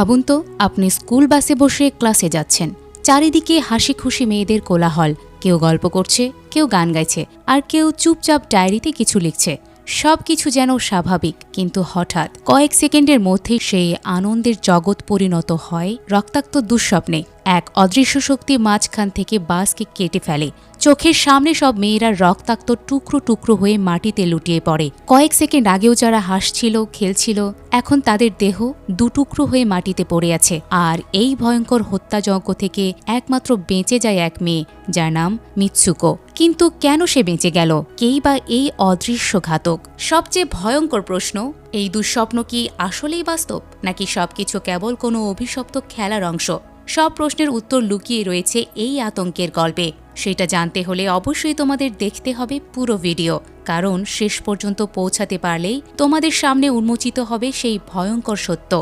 ভাবুন তো, আপনি স্কুল বাসে বসে ক্লাসে যাচ্ছেন। চারিদিকে হাসি খুশি মেয়েদের কোলাহল। কেউ গল্প করছে, কেউ গান গাইছে, আর কেউ চুপচাপ ডায়েরিতে কিছু লিখছে। সব কিছু যেন স্বাভাবিক, কিন্তু হঠাৎ কয়েক সেকেন্ডের মধ্যে সেই আনন্দের জগৎ পরিণত হয়, রক্তাক্ত দুঃস্বপ্নে। এক অদৃশ্য শক্তি মাঝখান থেকে বাসকে কেটে ফেলে। চোখের সামনে সব মেয়েরা রক্তাক্ত টুকরো টুকরো হয়ে মাটিতে লুটিয়ে পড়ে। কয়েক সেকেন্ড আগেও যারা হাসছিল, খেলছিল, এখন তাদের দেহ দুটুকরো হয়ে মাটিতে পড়ে আছে। আর এই ভয়ঙ্কর হত্যাযজ্ঞ থেকে একমাত্র বেঁচে যায় এক মেয়ে, যার নাম মিৎসুকো। কিন্তু কেন সে বেঁচে গেল? কেই বা এই অদৃশ্য ঘাতক? সবচেয়ে ভয়ঙ্কর প্রশ্ন, এই দুঃস্বপ্ন কি আসলেই বাস্তব? নাকি সবকিছু কেবল কোনো অভিশপ্ত খেলার অংশ? সব প্রশ্নের উত্তর লুকিয়ে রয়েছে এই আতঙ্কের গল্পে। সেটা জানতে হলে অবশ্যই তোমাদের দেখতে হবে পুরো ভিডিও, কারণ শেষ পর্যন্ত পৌঁছাতে পারলেই তোমাদের সামনে উন্মোচিত হবে সেই ভয়ঙ্কর সত্য।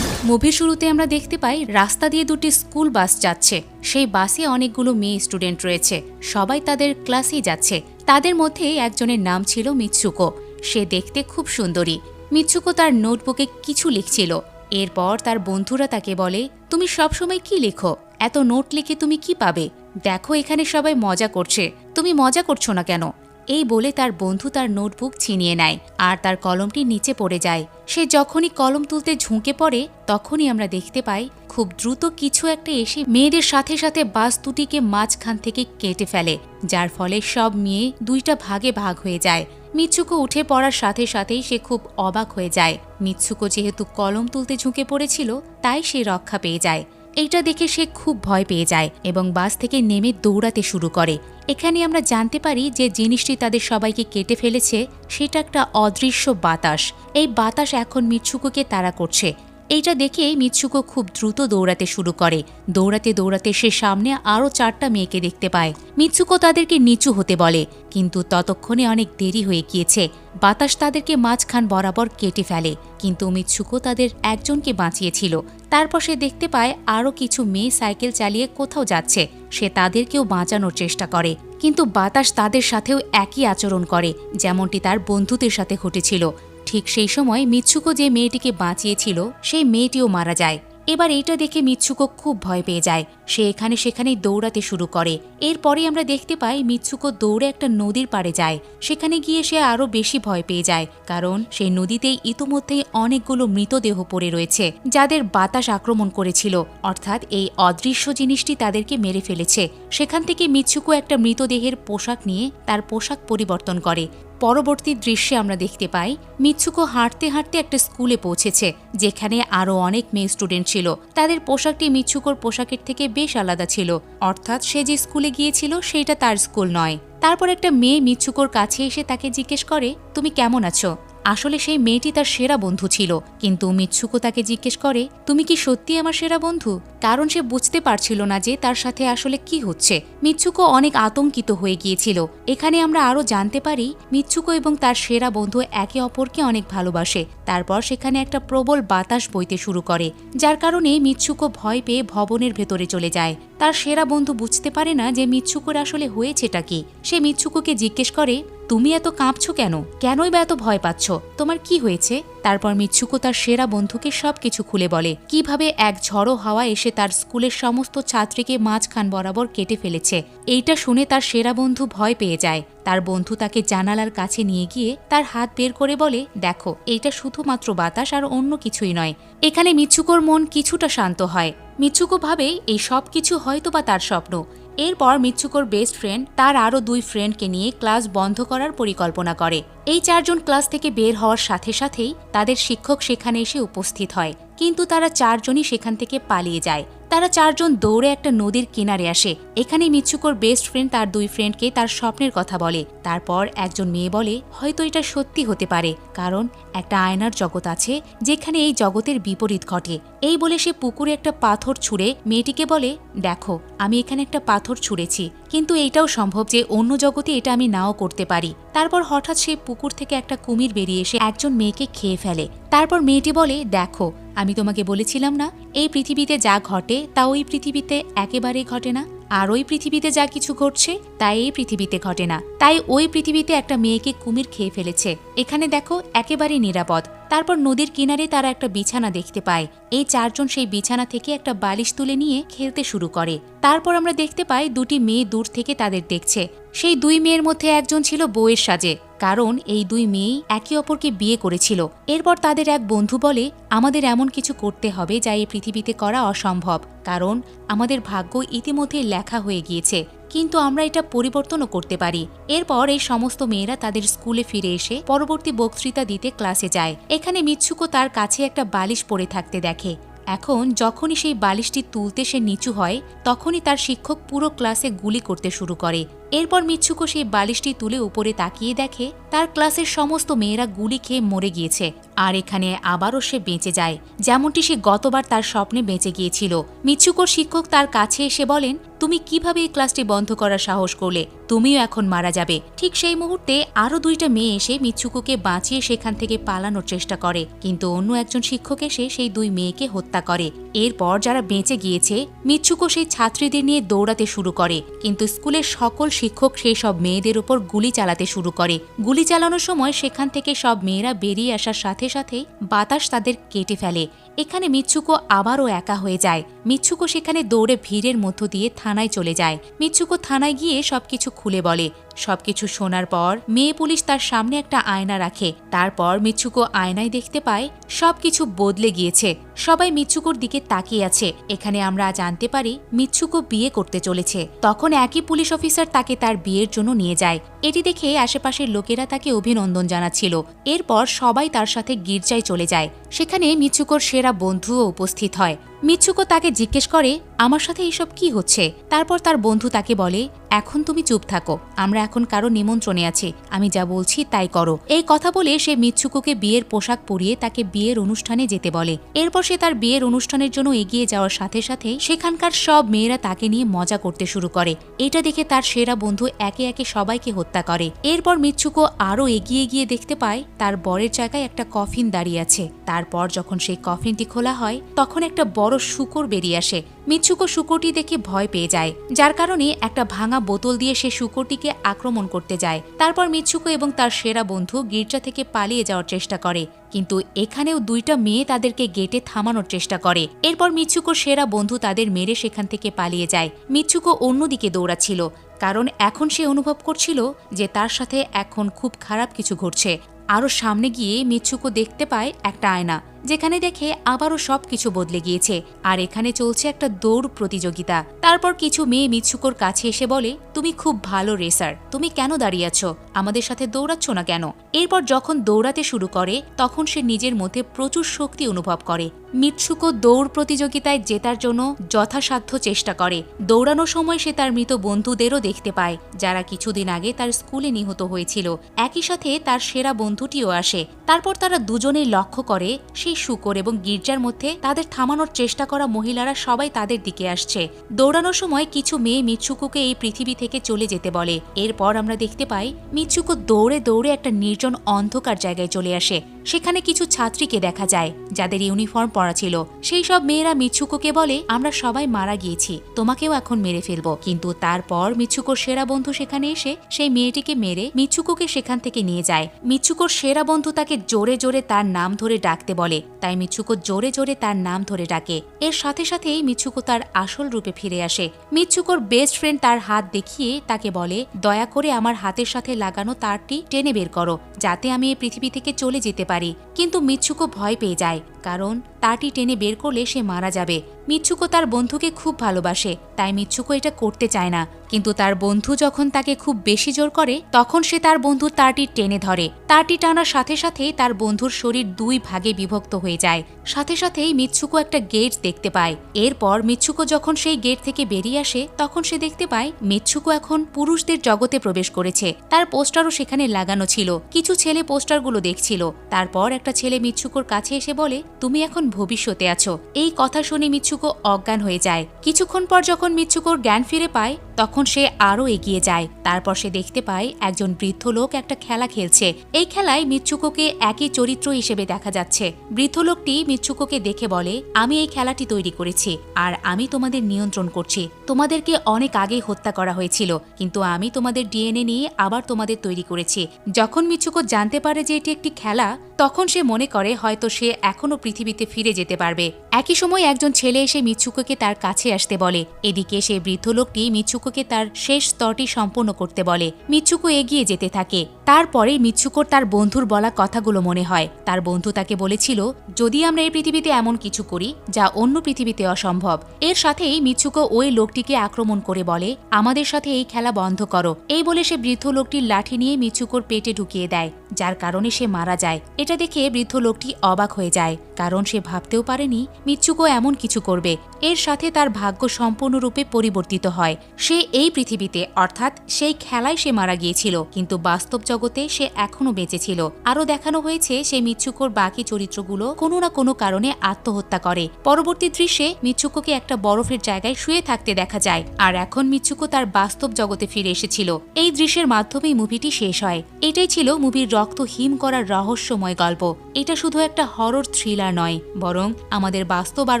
মুভির শুরুতে আমরা দেখতে পাই, রাস্তা দিয়ে দুটি স্কুল বাস যাচ্ছে। সেই বাসে অনেকগুলো মেয়ে স্টুডেন্ট রয়েছে। সবাই তাদের ক্লাসেই যাচ্ছে। তাদের মধ্যে একজনের নাম ছিল মিৎসুকো সে দেখতে খুব সুন্দরী। মিৎসুকো তার নোটবুকে কিছু লিখছিল। এরপর তার বন্ধুরা তাকে বলে, তুমি সবসময় কি লেখো? এত নোট লিখে তুমি কি পাবে? দেখো এখানে সবাই মজা করছে। তুমি মজা করছ না কেন? এই বলে তার বন্ধু তার নোটবুক ছিনিয়ে নেয় আর তার কলমটি নিচে পড়ে যায়। সে যখনই কলম তুলতে ঝুঁকে পড়ে, তখনই আমরা দেখতে পাই, খুব দ্রুত কিছু একটা এসে মেয়েদের সাথে সাথে বাস দুটিকে মাঝখান থেকে কেটে ফেলে, যার ফলে সব মেয়ে দুইটা ভাগে ভাগ হয়ে যায়। মিৎসুকো উঠে পড়ার সাথে সাথেই সে খুব অবাক হয়ে যায়। মিৎসুকো যেহেতু কলম তুলতে ঝুঁকে পড়েছিল, তাই সে রক্ষা পেয়ে যায়। এইটা দেখে সে খুব ভয় পেয়ে যায় এবং বাস থেকে নেমে দৌড়াতে শুরু করে। এখানে আমরা জানতে পারি যে জিনিসটি তাদের সবাইকে কেটে ফেলেছে, সেটা একটা অদৃশ্য বাতাস। এই বাতাস এখন মিচ্ছুকুকে তারা করছে এইটা দেখে মিৎসুকো খুব দ্রুত দৌড়াতে শুরু করে। দৌড়াতে দৌড়াতে সে সামনে আরও চারটা মেয়েকে দেখতে পায়। মিৎসুকো তাদেরকে নিচু হতে বলে, কিন্তু ততক্ষণে অনেক দেরি হয়ে গিয়েছে। বাতাস তাদেরকে মাঝখান বরাবর কেটে ফেলে, কিন্তু মিৎসুকো তাদের একজনকে বাঁচিয়েছিল। তারপর সে দেখতে পায় আরও কিছু মেয়ে সাইকেল চালিয়ে কোথাও যাচ্ছে। সে তাদেরকেও বাঁচানোর চেষ্টা করে, কিন্তু বাতাস তাদের সাথেও একই আচরণ করে, যেমনটি তার বন্ধুদের সাথে ঘটেছিল। ঠিক সেই সময় মিচ্ছুকো যে মেয়েটিকে বাঁচিয়েছিল, সেই মেয়েটিও মারা যায়। এবার এইটা দেখে মিচ্ছুকো খুব ভয় পেয়ে যায়। সে এখানে সেখানে দৌড়াতে শুরু করে। এরপরে আমরা দেখতে পাই মিচ্ছুকো দৌড়ে একটা নদীর পাড়ে যায়। সেখানে গিয়ে সে আরও বেশি ভয় পেয়ে যায়, কারণ সেই নদীতেই ইতোমধ্যেই অনেকগুলো মৃতদেহ পড়ে রয়েছে, যাদের বাতাস আক্রমণ করেছিল। অর্থাৎ এই অদৃশ্য জিনিসটি তাদেরকে মেরে ফেলেছে। সেখান থেকে মিৎসুকো একটা মৃতদেহের পোশাক নিয়ে তার পোশাক পরিবর্তন করে। পরবর্তী দৃশ্যে আমরা দেখতে পাই, মিচ্ছুকো হাঁটতে হাঁটতে একটা স্কুলে পৌঁছেছে, যেখানে আরও অনেক মেয়ে স্টুডেন্ট ছিল। তাদের পোশাকটি মিচ্ছুকোর পোশাকের থেকে বেশ আলাদা ছিল। অর্থাৎ সে যে স্কুলে গিয়েছিল সেটা তার স্কুল নয়। তারপর একটা মেয়ে মিচ্ছুকোর কাছে এসে তাকে জিজ্ঞেস করে, তুমি কেমন আছো? আসলে সেই মেয়েটি তার সেরা বন্ধু ছিল, কিন্তু মিৎসুকো তাকে জিজ্ঞেস করে, তুমি কি সত্যি আমার সেরা বন্ধু? কারণ সে বুঝতে পারছিল না যে তার সাথে আসলে কি হচ্ছে। মিৎসুকো অনেক আতঙ্কিত হয়ে গিয়েছিল। এখানে আমরা আরও জানতে পারি মিৎসুকো এবং তার সেরা বন্ধু একে অপরকে অনেক ভালোবাসে। তারপর সেখানে একটা প্রবল বাতাস বইতে শুরু করে, যার কারণে মিৎসুকো ভয় পেয়ে ভবনের ভেতরে চলে যায়। তার সেরা বন্ধু বুঝতে পারে না যে মিৎসুকোর আসলে হয়েছেটা কি। সে মিৎসুকোকে জিজ্ঞেস করে তুমি এত কাঁপছো কেন? কেনই বা এত ভয় পাচ্ছ? তোমার কি হয়েছে? তারপর মিচ্ছুকো তার সেরা বন্ধুকে সবকিছু খুলে বলে, কীভাবে এক ঝড়ো হাওয়া এসে তার স্কুলের সমস্ত ছাত্রীকে মাঝখান বরাবর কেটে ফেলেছে। এইটা শুনে তার সেরা বন্ধু ভয় পেয়ে যায়। তার বন্ধু তাকে জানালার কাছে নিয়ে গিয়ে তার হাত বের করে বলে, দেখো, এইটা শুধুমাত্র বাতাস আর অন্য কিছুই নয়। এখানে মিৎসুকোর মন কিছুটা শান্ত হয়। মিৎসুকো ভাবে এই সব কিছু হয়তো বা তার স্বপ্ন। এরপর মিচ্ছুকর বেস্ট ফ্রেন্ড তার আরও দুই ফ্রেন্ডকে নিয়ে ক্লাস বন্ধ করার পরিকল্পনা করে। এই চারজন ক্লাস থেকে বের হওয়ার সাথে সাথেই তাদের শিক্ষক সেখানে এসে উপস্থিত হয়, কিন্তু তারা চারজনই সেখান থেকে পালিয়ে যায়। তারা চারজন দৌড়ে একটা নদীর কিনারে আসে। এখানে মিচ্ছুকর বেস্ট ফ্রেন্ড তার দুই ফ্রেন্ডকে তার স্বপ্নের কথা বলে। তারপর একজন মেয়ে বলে, হয়তো এটা সত্যি হতে পারে। কারণ একটা আয়নার জগৎ আছে, যেখানে এই জগতের বিপরীত ঘটে। এই বলে সে পুকুরে একটা পাথর ছুঁড়ে, মেয়েটিকে বলে, দেখো, আমি এখানে একটা পাথর ছুঁড়েছি। কিন্তু এইটাও সম্ভব যে অন্য জগতে এটা আমি নাও করতে পারি। তারপর হঠাৎ সে পুকুর থেকে একটা কুমির বেরিয়ে এসে একজন মেয়েকে খেয়ে ফেলে। তারপর মেয়েটি বলে, দেখো, আমি তোমাকে বলেছিলাম না, এই পৃথিবীতে যা ঘটে, তা ওই পৃথিবীতে একেবারেই ঘটে না। আর ওই পৃথিবীতে যা কিছু ঘটছে, তা এই পৃথিবীতে ঘটে না। তাই ওই পৃথিবীতে একটা মেয়েকে কুমির খেয়ে ফেলেছে। এখানে দেখো, একেবারেই নিরাপদ। তারপর নদীর কিনারে তারা একটা বিছানা দেখতে পায়। এই চারজন সেই বিছানা থেকে একটা বালিশ তুলে নিয়ে খেলতে শুরু করে। তারপর আমরা দেখতে পাই দুটি মেয়ে দূর থেকে তাদের দেখছে। সেই দুই মেয়ের মধ্যে একজন ছিল বউয়ের সাজে, কারণ এই দুই মেয়েই একে অপরকে বিয়ে করেছিল। এরপর তাদের এক বন্ধু বলে, আমাদের এমন কিছু করতে হবে যা এই পৃথিবীতে করা অসম্ভব, কারণ আমাদের ভাগ্য ইতিমধ্যে লেখা হয়ে গিয়েছে। কিন্তু আমরা এটা পরিবর্তনও করতে পারি। এরপর এই সমস্ত মেয়েরা তাদের স্কুলে ফিরে এসে পরবর্তী বক্তৃতা দিতে ক্লাসে যায়। এখানে মিচ্ছুকো তার কাছে একটা বালিশ পড়ে থাকতে দেখে। এখন যখনই সেই বালিশটি তুলতে সে নিচু হয়, তখনই তার শিক্ষক পুরো ক্লাসে গুলি করতে শুরু করে। এরপর মিচ্ছুকো সেই বালিশটি তুলে উপরে তাকিয়ে দেখে, তার ক্লাসের সমস্ত মেয়েরা গুলি খেয়ে মরে গিয়েছে। আর এখানে আবারও সে বেঁচে যায়। যেমনটি সে গতবার তার স্বপ্নে বেঁচে গিয়েছিল। মিচ্ছুকর শিক্ষক তার কাছে এসে বলেন, তুমি কীভাবে এই ক্লাসটি বন্ধ করার সাহস করলে? তুমিও এখন মারা যাবে। ঠিক সেই মুহূর্তে আরও দুইটা মেয়ে এসে মিচ্ছুকুকে বাঁচিয়ে সেখান থেকে পালানোর চেষ্টা করে। কিন্তু অন্য একজন শিক্ষক এসে সেই দুই মেয়েকে হত্যা করে। এরপর যারা বেঁচে গিয়েছে, মিচ্ছুকো সেই ছাত্রীদের নিয়ে দৌড়াতে শুরু করে। কিন্তু স্কুলের সকল শিক্ষক সেই সব মেয়েদের উপর গুলি চালাতে শুরু করে। গুলি চালানোর সময় সেখান থেকে সব মেয়েরা বেরিয়ে আসার সাথে সাথে বাতাস তাদের কেটে ফেলে। এখানে মিচ্ছুকো আবারও একা হয়ে যায়। মিচ্ছুকো সেখানে দৌড়ে ভিড়ের মধ্য দিয়ে থানায় চলে যায়। মিচ্ছুকো থানায় গিয়ে সবকিছু খুলে বলে। সবকিছু শোনার পর মেয়ে পুলিশ তার সামনে একটা আয়না রাখে। তারপর মিচ্ছুকো আয়নায় দেখতে পায় সবকিছু বদলে গিয়েছে। সবাই মিচ্ছুকর দিকে তাকিয়ে আছে। এখানে আমরা জানতে পারি মিচ্ছুকো বিয়ে করতে চলেছে। তখন একই পুলিশ অফিসার তাকে তার বিয়ের জন্য নিয়ে যায়। এটি দেখে আশেপাশের লোকেরা তাকে অভিনন্দন জানাচ্ছিল। এরপর সবাই তার সাথে গির্জায় চলে যায়। সেখানে মিচ্ছুকর সেরা বন্ধুও উপস্থিত হয়। মিচ্ছুকো তাকে জিজ্ঞেস করে, আমার সাথে এইসব কি হচ্ছে? তারপর তার বন্ধু তাকে বলে, এখন তুমি চুপ থাকো, আমরা এখন কারও নিমন্ত্রণে আছি, আমি যা বলছি তাই করো। এই কথা বলে সে মিচ্ছুকোকে বিয়ের পোশাক পরিয়ে তাকে বিয়ের অনুষ্ঠানে যেতে বলে। এরপর সে তার বিয়ের অনুষ্ঠানের জন্য এগিয়ে যাওয়ার সাথে সাথে সেখানকার সব মেয়েরা তাকে নিয়ে মজা করতে শুরু করে। এটা দেখে তার সেরা বন্ধু একে একে সবাইকে হত্যা করে। এরপর মিচ্ছুকো আরও এগিয়ে গিয়ে দেখতে পায়, তার বরের জায়গায় একটা কফিন দাঁড়িয়ে আছে। তারপর যখন সেই কফিনটি খোলা হয়, তখন একটা বড় শুকর বেরিয়ে আসে। মিচ্ছুকো শুকরটি দেখে ভয় পেয়ে যায়। যার কারণে একটা ভাঙা বোতল দিয়ে সে শুকরটিকে আক্রমণ করতে যায়। তারপর মিচ্ছুকো এবং তার সেরা বন্ধু গির্জা থেকে পালিয়ে যাওয়ার চেষ্টা করে। কিন্তু এখানেও দুইটা মেয়ে তাদেরকে গেটে থামানোর চেষ্টা করে। এরপর মিচ্ছুকোর সেরা বন্ধু তাদের মেরে সেখান থেকে পালিয়ে যায়। মিচ্ছুকো অন্যদিকে দৌড়াচ্ছিল, কারণ এখন সে অনুভব করছিল যে তার সাথে এখন খুব খারাপ কিছু ঘটছে। আরও সামনে গিয়ে মিচ্ছুকো দেখতে পায় একটা আয়না। যেখানে দেখে আবারও সব কিছু বদলে গিয়েছে। আর এখানে চলছে একটা দৌড় প্রতিযোগিতা। তারপর কিছু মেয়ে মিচ্ছুকোর কাছে এসে বলে, তুমি খুব ভালো রেসার। তুমি কেন দাঁড়িয়ে আছো? আমাদের সাথে দৌড়াচ্ছ না কেন? এরপর যখন দৌড়াতে শুরু করে, তখন সে নিজের মধ্যে প্রচুর শক্তি অনুভব করে। মিৎসুকো দৌড় প্রতিযোগিতায় জেতার জন্য যথাসাধ্য চেষ্টা করে। দৌড়ানোর সময় সে তার মৃত বন্ধুদেরও দেখতে পায়, যারা কিছুদিন আগে তার স্কুলে নিহত হয়েছিল। একই সাথে তার সেরা বন্ধুটিও আসে। তারপর তারা দুজনেই লক্ষ্য করে সেই শুকর এবং গির্জার মধ্যে তাদের থামানোর চেষ্টা করা মহিলারা সবাই তাদের দিকে আসছে। দৌড়ানোর সময় কিছু মেয়ে মিচ্ছুকুকে এই পৃথিবী থেকে চলে যেতে বলে। এরপর আমরা দেখতে পাই মিৎসুকু দৌড়ে দৌড়ে একটা নির্জন অন্ধকার জায়গায় চলে আসে। সেখানে কিছু ছাত্রীকে দেখা যায়, যাদের ইউনিফর্ম পরা ছিল। সেই সব মেয়েরা মিচ্ছুকোকে বলে, আমরা সবাই মারা গিয়েছি, তোমাকেও এখন মেরে ফেলব। কিন্তু তারপর মিচ্ছুকোর সেরা বন্ধু সেখানে এসে সেই মেয়েটিকে মেরে মিচ্ছুকুকে সেখান থেকে নিয়ে যায়। মিচ্ছুকোর সেরা বন্ধু তাকে জোরে জোরে তার নাম ধরে ডাকতে বলে। তাই মিচ্ছুকো জোরে জোরে তার নাম ধরে ডাকে। এর সাথে সাথেই মিচ্ছুকো তার আসল রূপে ফিরে আসে। মিচ্ছুকোর বেস্ট ফ্রেন্ড তার হাত দেখিয়ে তাকে বলে, দয়া করে আমার হাতের সাথে লাগানো তারটি টেনে বের করো, যাতে আমি এই পৃথিবী থেকে চলে যেতে পারি। কিন্তু মিচ্ছুকো ভয় পেয়ে যায়। কারণ তাটি টেনে বের করলে সে মারা যাবে। মিচ্ছুকো তার বন্ধুকে খুব ভালোবাসে, তাই মিচ্ছুকো এটা করতে চায় না। কিন্তু তার বন্ধু যখন তাকে খুব বেশি জোর করে, তখন সে তার বন্ধুর তারটি টেনে ধরে। তারটি টানার সাথে সাথেই তার বন্ধুর শরীর দুই ভাগে বিভক্ত হয়ে যায়। সাথে সাথেই মিচ্ছুকো একটা গেট দেখতে পায়। এরপর মিচ্ছুকো যখন সেই গেট থেকে বেরিয়ে আসে, তখন সে দেখতে পায় মিচ্ছুকো এখন পুরুষদের জগতে প্রবেশ করেছে। তার পোস্টারও সেখানে লাগানো ছিল। কিছু ছেলে পোস্টারগুলো দেখছিল। তারপর একটা ছেলে মিচ্ছুকোর কাছে এসে বলে, তুমি এখন ভবিষ্যতে আছো। এই কথা শুনে মিচ্ছুকো অজ্ঞান হয়ে যায়। কিছুক্ষণ পর যখন মিচ্ছুকোর জ্ঞান ফিরে পায়, তখন সে আরও এগিয়ে যায়। তারপর সে দেখতে পায় একজন বৃদ্ধ লোক একটা খেলা খেলছে। এই খেলায় মিচ্ছুকোকে একই চরিত্র হিসেবে দেখা যাচ্ছে। বৃদ্ধ লোকটি মিচ্ছুকোকে দেখে বলে, আমি এই খেলাটি তৈরি করেছি আর আমি তোমাদের নিয়ন্ত্রণ করছি। তোমাদেরকে অনেক আগেই হত্যা করা হয়েছিল, কিন্তু আমি তোমাদের ডিএনএ নিয়ে আবার তোমাদের তৈরি করেছি। যখন মিচ্ছুকো জানতে পারে যে এটি একটি খেলা তখন সে মনে করে হয়তো সে এখনও পৃথিবীতে ফিরে যেতে পারবে। একই সময় একজন ছেলে এসে মিৎসুকোকে তার কাছে আসতে বলে। এদিকে সে বৃদ্ধ লোকটি মিৎসুকোকে তার শেষ স্তরটি সম্পূর্ণ করতে বলে। মিৎসুকো এগিয়ে যেতে থাকে। তারপরে মিৎসুকোর তার বন্ধুর বলা কথাগুলো মনে হয়। তার বন্ধু তাকে বলেছিল, যদি আমরা এই পৃথিবীতে এমন কিছু করি যা অন্য পৃথিবীতে অসম্ভব, এর সাথেই মিৎসুকো ওই লোকটিকে আক্রমণ করে বলে, আমাদের সাথে এই খেলা বন্ধ করো। এই বলে সে বৃদ্ধ লোকটির লাঠি নিয়ে মিৎসুকোর পেটে ঢুকিয়ে দেয়। যার কারণে সে মারা যায়। এটা দেখে বৃদ্ধ লোকটি অবাক হয়ে যায়, কারণ সে ভাবতেও পারেনি মিৎসুকো এমন কিছু করবে। এর সাথে তার ভাগ্য সম্পূর্ণরূপে পরিবর্তিত হয়। সে এই পৃথিবীতে, অর্থাৎ সেই খেলায় সে মারা গিয়েছিল, কিন্তু বাস্তব জগতে সে এখনও বেঁচে ছিল। আরও দেখানো হয়েছে, সে মিৎসুকোর বাকি চরিত্রগুলো কোনো না কোনো কারণে আত্মহত্যা করে। পরবর্তী দৃশ্যে মিৎসুকোকে একটা বরফের জায়গায় শুয়ে থাকতে দেখা যায়, আর এখন মিৎসুকো তার বাস্তব জগতে ফিরে এসেছিল। এই দৃশ্যের মাধ্যমেই মুভিটি শেষ হয়। এটাই ছিল মুভির রক্ত হিম করার রহস্যময় গল্প। এটা শুধু একটা হরর থ্রিলার নয়, বরং আমাদের বাস্তব আর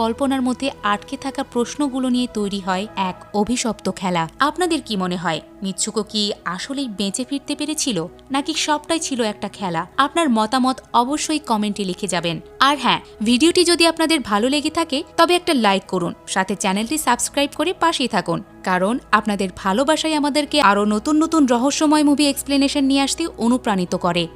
কল্পনার মধ্যে আটকে থাকা প্রশ্নগুলো নিয়ে তৈরি হয় এক অভিশপ্ত খেলা। আপনাদের কি মনে হয়? মিৎসুকো কি আসলেই বেঁচে ফিরতে পেরেছিল? নাকি সবটাই ছিল একটা খেলা? আপনার মতামত অবশ্যই কমেন্টে লিখে যাবেন। আর হ্যাঁ ভিডিওটি যদি আপনাদের ভালো লেগে থাকে, তবে একটা লাইক করুন, সাথে চ্যানেলটি সাবস্ক্রাইব করে পাশেই থাকুন। কারণ আপনাদের ভালোবাসাই আমাদেরকে আরও নতুন নতুন রহস্যময় মুভি এক্সপ্লেনেশন নিয়ে আসতে অনুপ্রাণিত করে।